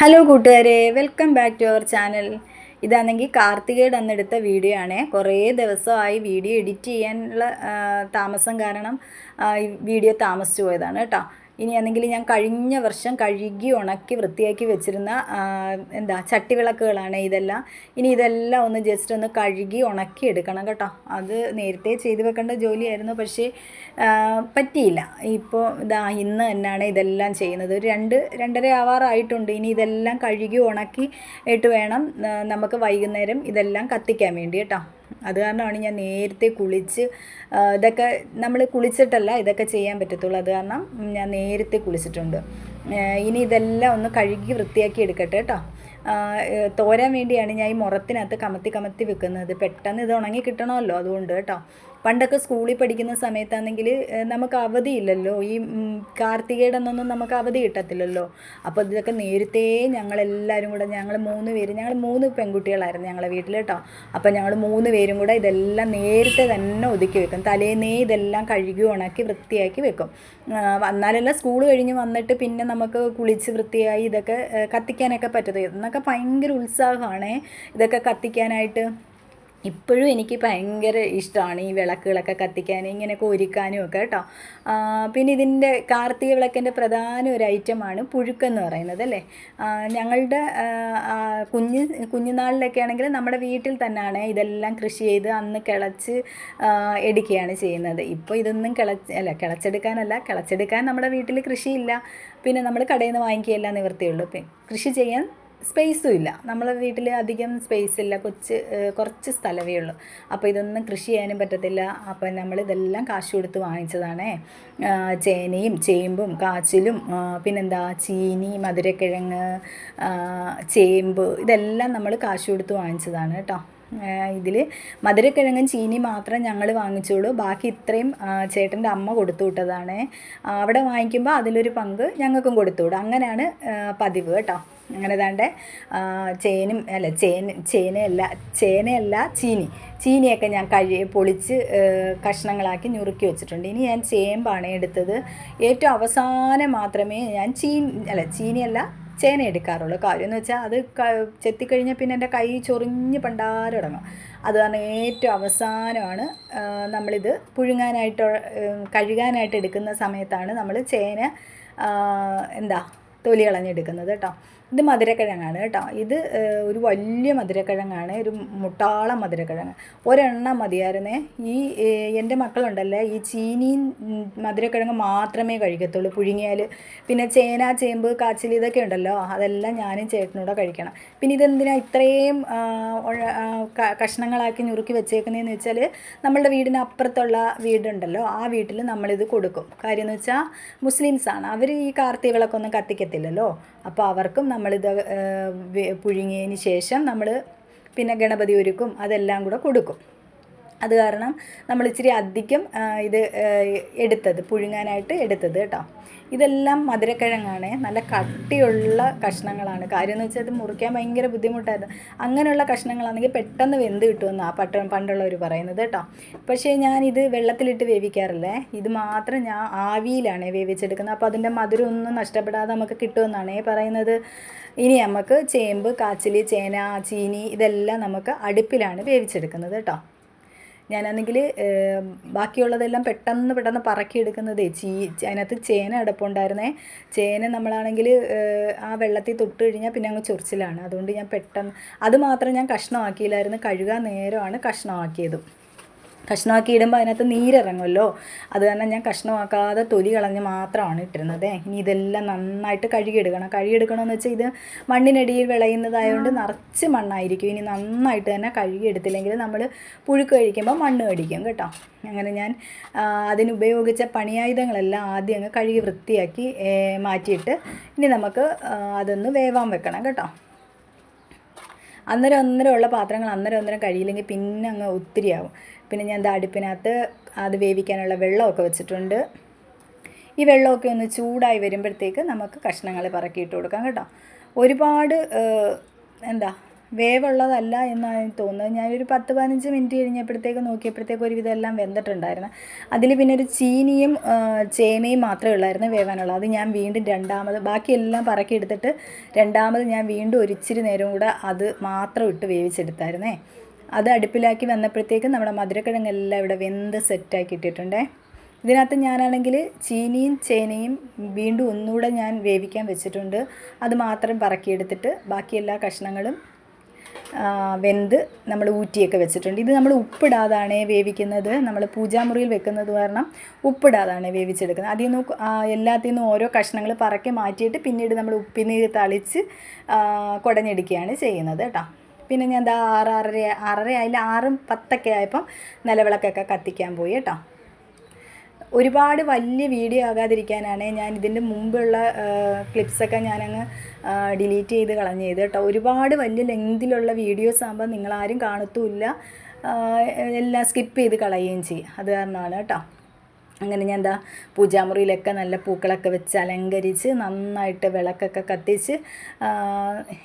Hello കൂട്ടുകാരെ. Welcome back to our channel ഇതാണെങ്കിൽ കാർത്തികയുടെ അന്നെടുത്ത വീഡിയോ ആണേ. കുറേ ദിവസമായി വീഡിയോ എഡിറ്റ് ചെയ്യാനുള്ള താമസം കാരണം വീഡിയോ താമസിച്ചു പോയതാണ് കേട്ടോ. ഇനിയാണെങ്കിൽ ഞാൻ കഴിഞ്ഞ വർഷം കഴുകി ഉണക്കി വൃത്തിയാക്കി വെച്ചിരുന്ന എന്താ ചട്ടി ചട്ടിവിളക്കുകളാണ് ഇതെല്ലാം. ഇനി ഇതെല്ലാം ഒന്ന് ജസ്റ്റ് ഒന്ന് കഴുകി ഉണക്കി എടുക്കണം കേട്ടോ. അത് നേരത്തെ ചെയ്തു വെക്കേണ്ട ജോലിയായിരുന്നു. പക്ഷേ പറ്റിയില്ല. ഇപ്പോൾ ഇതാ ഇന്ന് തന്നെയാണ് ഇതെല്ലാം ചെയ്യുന്നത്. ഒരു രണ്ട് രണ്ടര ആവാറായിട്ടുണ്ട്. ഇനി ഇതെല്ലാം കഴുകി ഉണക്കി ഇട്ട് വേണം നമുക്ക് വൈകുന്നേരം ഇതെല്ലാം കത്തിക്കാൻ വേണ്ടി കേട്ടോ. അത് കാരണമാണ് ഞാൻ നേരത്തെ കുളിച്ച് ഇതൊക്കെ നമ്മൾ കുളിച്ചിട്ടല്ല ഇതൊക്കെ ചെയ്യാൻ പറ്റത്തുള്ളൂ. അത് കാരണം ഞാൻ നേരത്തെ കുളിച്ചിട്ടുണ്ട്. ഇനി ഇതെല്ലാം ഒന്ന് കഴുകി വൃത്തിയാക്കി എടുക്കട്ടെ കേട്ടോ. തോരാൻ വേണ്ടിയാണ് ഞാൻ ഈ മുറത്തിനകത്ത് കമത്തി കമത്തി വെക്കുന്നത്. പെട്ടെന്ന് ഇത് ഉണങ്ങി കിട്ടണമല്ലോ അതുകൊണ്ട് കേട്ടോ. പണ്ടൊക്കെ സ്കൂളിൽ പഠിക്കുന്ന സമയത്താണെങ്കിൽ നമുക്ക് അവധിയില്ലല്ലോ. ഈ കാർത്തികയുടെ അന്നൊന്നും നമുക്ക് അവധി കിട്ടത്തില്ലല്ലോ. അപ്പോൾ ഇതൊക്കെ നേരത്തെ ഞങ്ങളെല്ലാവരും കൂടെ ഞങ്ങൾ മൂന്ന് പേര് ഞങ്ങൾ മൂന്ന് പെൺകുട്ടികളായിരുന്നു ഞങ്ങളെ വീട്ടിൽ കേട്ടോ. അപ്പോൾ ഞങ്ങൾ മൂന്ന് പേരും കൂടെ ഇതെല്ലാം നേരത്തെ തന്നെ ഒതുക്കി വെക്കും. തലേന്നേ ഇതെല്ലാം കഴുകി ഉണക്കി വൃത്തിയാക്കി വെക്കും. വന്നാലല്ല സ്കൂൾ കഴിഞ്ഞ് വന്നിട്ട് പിന്നെ നമുക്ക് കുളിച്ച് വൃത്തിയായി ഇതൊക്കെ കത്തിക്കാനൊക്കെ പറ്റത്തില്ല. എന്നൊക്കെ ഭയങ്കര ഉത്സാഹമാണ്. ഇതൊക്കെ കത്തിക്കാനായിട്ട് ഇപ്പോഴും എനിക്ക് ഭയങ്കര ഇഷ്ടമാണ് ഈ വിളക്കുകളൊക്കെ കത്തിക്കാനും ഇങ്ങനെ ഒരുക്കാനും ഒക്കെ കേട്ടോ. പിന്നെ ഇതിന്റെ കാർത്തിക വിളക്കിന്റെ പ്രധാന ഒരു ഐറ്റമാണ് പുഴുക്കെന്ന് പറയുന്നത് അല്ലേ? ഞങ്ങളുടെ കുഞ്ഞ് കുഞ്ഞുനാളിലൊക്കെ ആണെങ്കിൽ നമ്മുടെ വീട്ടിൽ തന്നെയാണ് ഇതെല്ലാം കൃഷി ചെയ്ത് അന്ന് കിളച്ച് എടുക്കുകയാണ് ചെയ്യുന്നത്. ഇപ്പോൾ ഇതൊന്നും കിളച്ച് അല്ല കിളച്ചെടുക്കാനല്ല കിളച്ചെടുക്കാൻ നമ്മുടെ വീട്ടിൽ കൃഷിയില്ല. പിന്നെ നമ്മൾ കടയിൽ നിന്ന് വാങ്ങിക്കുകയല്ല നിവൃത്തിയുള്ളൂ. കൃഷി ചെയ്യാൻ സ്പേസും ഇല്ല. നമ്മളെ വീട്ടിൽ അധികം സ്പേസ് ഇല്ല. കൊച്ച് കുറച്ച് സ്ഥലമേ ഉള്ളൂ. അപ്പോൾ ഇതൊന്നും കൃഷി ചെയ്യാനും പറ്റത്തില്ല. അപ്പം നമ്മൾ ഇതെല്ലാം കാശ് കൊടുത്ത് വാങ്ങിച്ചതാണേ. ചേനയും ചേമ്പും കാച്ചിലും പിന്നെന്താ ചീനി മധുരക്കിഴങ്ങ് ചേമ്പ് ഇതെല്ലാം നമ്മൾ കാശ് കൊടുത്ത് വാങ്ങിച്ചതാണ് കേട്ടോ. ഇതിൽ മധുരക്കിഴങ്ങും ചീനി മാത്രം ഞങ്ങൾ വാങ്ങിച്ചോളൂ ബാക്കി ഇത്രയും ചേട്ടന്റെ അമ്മ കൊടുത്തു വിട്ടതാണ്. അവിടെ വാങ്ങിക്കുമ്പോൾ അതിലൊരു പങ്ക് ഞങ്ങൾക്കും കൊടുത്തു വിടും. അങ്ങനെയാണ് പതിവ് കേട്ടോ. അങ്ങനെ താണ്ട് ചേനും അല്ല ചേന ചേനയല്ല ചേനയല്ല ചീനി. ചീനിയൊക്കെ ഞാൻ കഴി പൊളിച്ച് കഷ്ണങ്ങളാക്കി ഞുറുക്കി വെച്ചിട്ടുണ്ട്. ഇനി ഞാൻ ചേമ്പാണ് എടുത്തത്. ഏറ്റവും അവസാനം മാത്രമേ ഞാൻ ചീനി അല്ല ചീനിയല്ല ചേന എടുക്കാറുള്ളൂ. കാര്യം എന്ന് വെച്ചാൽ അത് ചെത്തിക്കഴിഞ്ഞാൽ പിന്നെ എന്റെ കൈ ചൊറിഞ്ഞ് പണ്ടാരം തുടങ്ങും അത് കാരണം ഏറ്റവും അവസാനമാണ് നമ്മളിത് പുഴുങ്ങാനായിട്ട് കഴുകാനായിട്ട് എടുക്കുന്ന സമയത്താണ് നമ്മൾ ചേന എന്താ തൊലി കളഞ്ഞെടുക്കുന്നത് കേട്ടോ. ഇത് മധുരക്കിഴങ്ങാണ് കേട്ടോ. ഇത് ഒരു വലിയ മധുരക്കിഴങ്ങാണ് ഒരു മുട്ടാള മധുരക്കിഴങ്ങ്. ഒരെണ്ണം മതിയായിരുന്നേ. ഈ എന്റെ മക്കളുണ്ടല്ലേ ഈ ചീനിയും ഉം, മധുരക്കിഴങ്ങ് മാത്രമേ കഴിക്കത്തുള്ളൂ. പുഴുങ്ങിയാൽ പിന്നെ ചേന ചേമ്പ് കാച്ചിൽ ഇതൊക്കെ ഉണ്ടല്ലോ അതെല്ലാം ഞാനും ചേട്ടനൂടെ കഴിക്കണം. പിന്നെ ഇതെന്തിനാ ഇത്രയും കഷ്ണങ്ങളാക്കി ഞുറുക്കി വെച്ചേക്കുന്നതെന്ന് വെച്ചാൽ നമ്മളുടെ വീടിന് അപ്പുറത്തുള്ള വീടുണ്ടല്ലോ ആ വീട്ടിൽ നമ്മളിത് കൊടുക്കും. കാര്യം എന്ന് വെച്ചാൽ മുസ്ലിംസാണ്. അവർ ഈ കാർത്തികളൊക്കെ ഒന്നും വിളക്കൊന്നും കത്തിക്കത്തില്ലല്ലോ അപ്പോൾ അവർക്കും നമ്മളിത് പുഴുങ്ങിയതിന് ശേഷം നമ്മൾ പിന്നെ ഗണപതി ഒരുക്കും അതെല്ലാം കൂടെ കൊടുക്കും. അത് കാരണം നമ്മൾ ഇച്ചിരി അധികം ഇത് എടുത്തത് പുഴുങ്ങാനായിട്ട് എടുത്തത് കേട്ടോ. ഇതെല്ലാം മധുരക്കിഴങ്ങാണ്. നല്ല കട്ടിയുള്ള കഷ്ണങ്ങളാണ്. കാര്യം എന്ന് വെച്ചാൽ ഇത് മുറിക്കാൻ ഭയങ്കര ബുദ്ധിമുട്ടായിരുന്നു. അങ്ങനെയുള്ള കഷ്ണങ്ങളാണെങ്കിൽ പെട്ടെന്ന് വെന്ത് കിട്ടുമെന്നാണ് പട്ട പണ്ടുള്ളവർ പറയുന്നത് കേട്ടോ. പക്ഷേ ഞാനിത് വെള്ളത്തിലിട്ട് വേവിക്കാറില്ലേ? ഇത് മാത്രം ഞാൻ ആവിയിലാണ് വേവിച്ചെടുക്കുന്നത്. അപ്പോൾ അതിന്റെ മധുരം ഒന്നും നഷ്ടപ്പെടാതെ നമുക്ക് കിട്ടുമെന്നാണ് പറയുന്നത്. ഇനി നമുക്ക് ചേമ്പ് കാച്ചിൽ ചേന ചീനി ഇതെല്ലാം നമുക്ക് അടുപ്പിലാണ് വേവിച്ചെടുക്കുന്നത് കേട്ടോ. ഞാനാണെങ്കിൽ ബാക്കിയുള്ളതെല്ലാം പെട്ടെന്ന് പെട്ടെന്ന് പറക്കിയെടുക്കുന്നതേ ചീ അതിനകത്ത് ചേന അടപ്പുണ്ടായിരുന്നേ. ചേന നമ്മളാണെങ്കിൽ ആ വെള്ളത്തിൽ തൊട്ട് കഴിഞ്ഞാൽ പിന്നെ അങ്ങ് ചൊറിച്ചിലാണ്. അതുകൊണ്ട് ഞാൻ പെട്ടെന്ന് അത് മാത്രം ഞാൻ കഷ്ണമാക്കിയില്ലായിരുന്നു. കഴുകാൻ നേരമാണ് കഷ്ണമാക്കിയതും. കഷ്ണമാക്കി ഇടുമ്പോൾ അതിനകത്ത് നീരിറങ്ങുമല്ലോ? അത് കാരണം ഞാൻ കഷ്ണമാക്കാതെ തൊലി കളഞ്ഞ് മാത്രമാണ് ഇട്ടിരുന്നത്. ഇനി ഇതെല്ലാം നന്നായിട്ട് കഴുകിയെടുക്കണം. കഴുകിയെടുക്കണമെന്ന് വെച്ചാൽ ഇത് മണ്ണിനടിയിൽ വിളയുന്നതായതുകൊണ്ട് നിറച്ച് മണ്ണായിരിക്കും. ഇനി നന്നായിട്ട് തന്നെ കഴുകിയെടുത്തില്ലെങ്കിൽ നമ്മൾ പുഴുക്ക് കഴിക്കുമ്പോൾ മണ്ണ് കടിക്കും കേട്ടോ. അങ്ങനെ ഞാൻ അതിനുപയോഗിച്ച പണിയായുധങ്ങളെല്ലാം ആദ്യം അങ്ങ് കഴുകി വൃത്തിയാക്കി മാറ്റിയിട്ട് ഇനി നമുക്ക് അതൊന്ന് വേവാൻ വെക്കണം കേട്ടോ. അന്നേരം അന്നേരം ഉള്ള പാത്രങ്ങൾ അന്നേരം അന്നേരം കഴിയില്ലെങ്കിൽ പിന്നെ അങ്ങ് ഒത്തിരിയാവും. പിന്നെ ഞാൻ ദാ അടുപ്പിനകത്ത് അത് വേവിക്കാനുള്ള വെള്ളമൊക്കെ വെച്ചിട്ടുണ്ട്. ഈ വെള്ളമൊക്കെ ഒന്ന് ചൂടായി വരുമ്പോഴത്തേക്ക് നമുക്ക് കഷ്ണങ്ങൾ പറക്കിയിട്ട് കൊടുക്കാം കേട്ടോ. ഒരുപാട് എന്താ വേവുള്ളതല്ല എന്നാണ് എനിക്ക് തോന്നുന്നത്. ഞാനൊരു പത്ത് പതിനഞ്ച് മിനിറ്റ് കഴിഞ്ഞപ്പോഴത്തേക്ക് നോക്കിയപ്പോഴത്തേക്ക് ഒരുവിധം എല്ലാം വെന്തിട്ടുണ്ടായിരുന്നു. അതിൽ പിന്നെ ഒരു ചീനിയും ചേനയും മാത്രമേ ഉള്ളായിരുന്നു വേവാനുള്ളത്. അത് ഞാൻ വീണ്ടും രണ്ടാമത് ബാക്കിയെല്ലാം പറക്കിയെടുത്തിട്ട് രണ്ടാമത് ഞാൻ വീണ്ടും ഒരിച്ചിരി നേരം കൂടെ അത് മാത്രം ഇട്ട് വേവിച്ചെടുത്തായിരുന്നേ. അത് അടുപ്പിലാക്കി വന്നപ്പോഴത്തേക്കും നമ്മുടെ മധുരക്കിഴങ്ങെല്ലാം ഇവിടെ വെന്ത് സെറ്റാക്കി ഇട്ടിട്ടുണ്ടേ. ഇതിനകത്ത് ഞാനാണെങ്കിൽ ചീനിയും ചേനയും വീണ്ടും ഒന്നുകൂടെ ഞാൻ വേവിക്കാൻ വെച്ചിട്ടുണ്ട്. അത് മാത്രം പറക്കിയെടുത്തിട്ട് ബാക്കി എല്ലാ കഷ്ണങ്ങളും വെന്ത് നമ്മൾ ഊറ്റിയൊക്കെ വെച്ചിട്ടുണ്ട്. ഇത് നമ്മൾ ഉപ്പിടാതാണ് വേവിക്കുന്നത്. നമ്മൾ പൂജാമുറിയിൽ വെക്കുന്നത് കാരണം ഉപ്പിടാതാണ് വേവിച്ചെടുക്കുന്നത്. അതിൽ നിന്ന് എല്ലാത്തിൽ നിന്നും ഓരോ കഷ്ണങ്ങൾ പറക്കി മാറ്റിയിട്ട് പിന്നീട് നമ്മൾ ഉപ്പിനീര് തളിച്ച് കുടഞ്ഞെടുക്കുകയാണ് ചെയ്യുന്നത് കേട്ടോ. പിന്നെ ഞാൻ ദാ ആറ് ആറര ആറര ആയില്ല ആറും പത്തൊക്കെ ആയപ്പം നിലവിളക്കൊക്കെ കത്തിക്കാൻ പോയി കേട്ടോ. ഒരുപാട് വലിയ വീഡിയോ ആകാതിരിക്കാനാണ് ഞാൻ ഇതിന്റെ മുമ്പുള്ള ക്ലിപ്സൊക്കെ ഞാനങ്ങ് ഡിലീറ്റ് ചെയ്ത് കളഞ്ഞത് കേട്ടോ. ഒരുപാട് വലിയ ലെങ്തിലുള്ള വീഡിയോസ് ആകുമ്പോൾ നിങ്ങളാരും കാണത്തുമില്ല. എല്ലാം സ്കിപ്പ് ചെയ്ത് കളയുകയും ചെയ്യും. അത് കാരണമാണ് കേട്ടോ. അങ്ങനെ ഞാൻ എന്താ പൂജാമുറിയിലൊക്കെ നല്ല പൂക്കളൊക്കെ വെച്ച് അലങ്കരിച്ച് നന്നായിട്ട് വിളക്കൊക്കെ കത്തിച്ച്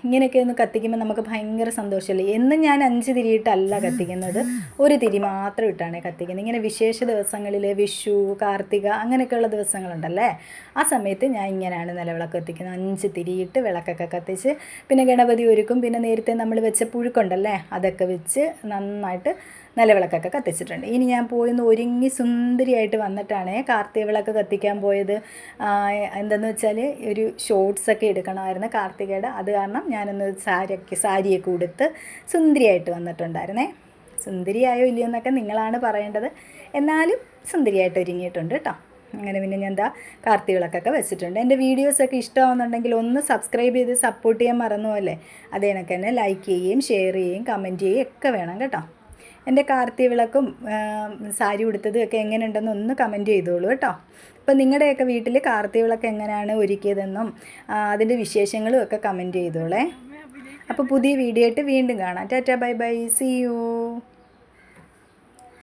ഇങ്ങനെയൊക്കെ ഒന്ന് കത്തിക്കുമ്പോൾ നമുക്ക് ഭയങ്കര സന്തോഷമല്ലേ എന്നും ഞാൻ അഞ്ച് തിരിയിട്ടല്ല കത്തിക്കുന്നത്. ഒരു തിരി മാത്രം ഇട്ടാണ് കത്തിക്കുന്നത്. ഇങ്ങനെ വിശേഷ ദിവസങ്ങളിൽ വിഷു കാർത്തിക അങ്ങനെയൊക്കെയുള്ള ദിവസങ്ങളുണ്ടല്ലേ? ആ സമയത്ത് ഞാൻ ഇങ്ങനെയാണ് നിലവിളക്ക് കത്തിക്കുന്നത്. അഞ്ച് തിരിയിട്ട് വിളക്കൊക്കെ കത്തിച്ച് പിന്നെ ഗണപതി ഒരുക്കും. പിന്നെ നേരത്തെ നമ്മൾ വെച്ച പുഴുക്കുണ്ടല്ലേ? അതൊക്കെ വെച്ച് നന്നായിട്ട് നിലവിളക്കൊക്കെ കത്തിച്ചിട്ടുണ്ട്. ഇനി ഞാൻ പോയി ഒന്ന് ഒരുങ്ങി സുന്ദരിയായിട്ട് വന്നിട്ടാണ് കാർത്തിക വിളക്ക് കത്തിക്കാൻ പോയത്. എന്തെന്ന് വെച്ചാൽ ഒരു ഷോർട്സൊക്കെ എടുക്കണമായിരുന്നു കാർത്തികയുടെ. അത് കാരണം ഞാനൊന്ന് സാരിയൊക്കെ സാരിയൊക്കെ ഉടുത്ത് സുന്ദരിയായിട്ട് വന്നിട്ടുണ്ടായിരുന്നേ. സുന്ദരിയായോ ഇല്ലയോ എന്നൊക്കെ നിങ്ങളാണ് പറയേണ്ടത്. എന്നാലും സുന്ദരിയായിട്ട് ഒരുങ്ങിയിട്ടുണ്ട് കേട്ടോ അങ്ങനെ പിന്നെ ഞാൻ എന്താ കാർത്തികളൊക്കെ വെച്ചിട്ടുണ്ട്. എന്റെ വീഡിയോസൊക്കെ ഇഷ്ടമാവുന്നുണ്ടെങ്കിൽ ഒന്ന് സബ്സ്ക്രൈബ് ചെയ്ത് സപ്പോർട്ട് ചെയ്യാൻ മറന്നു അല്ലേ അതേ കണക്ക് തന്നെ ലൈക്ക് ചെയ്യുകയും ഷെയർ ചെയ്യുകയും കമന്റ് ചെയ്യുകയും ഒക്കെ വേണം കേട്ടോ. എന്റെ കാർത്തി വിളക്കും സാരി ഉടുത്തതും ഒക്കെ എങ്ങനെയുണ്ടെന്ന് ഒന്ന് കമന്റ് ചെയ്തോളൂ കേട്ടോ. അപ്പോൾ നിങ്ങളുടെയൊക്കെ വീട്ടിൽ കാർത്തി വിളക്ക് എങ്ങനെയാണ് ഒരുക്കിയതെന്നും അതിന്റെ വിശേഷങ്ങളും ഒക്കെ കമന്റ് ചെയ്തോളേ. അപ്പോൾ പുതിയ വീഡിയോ ആയിട്ട് വീണ്ടും കാണാം. Tata bye bye. See you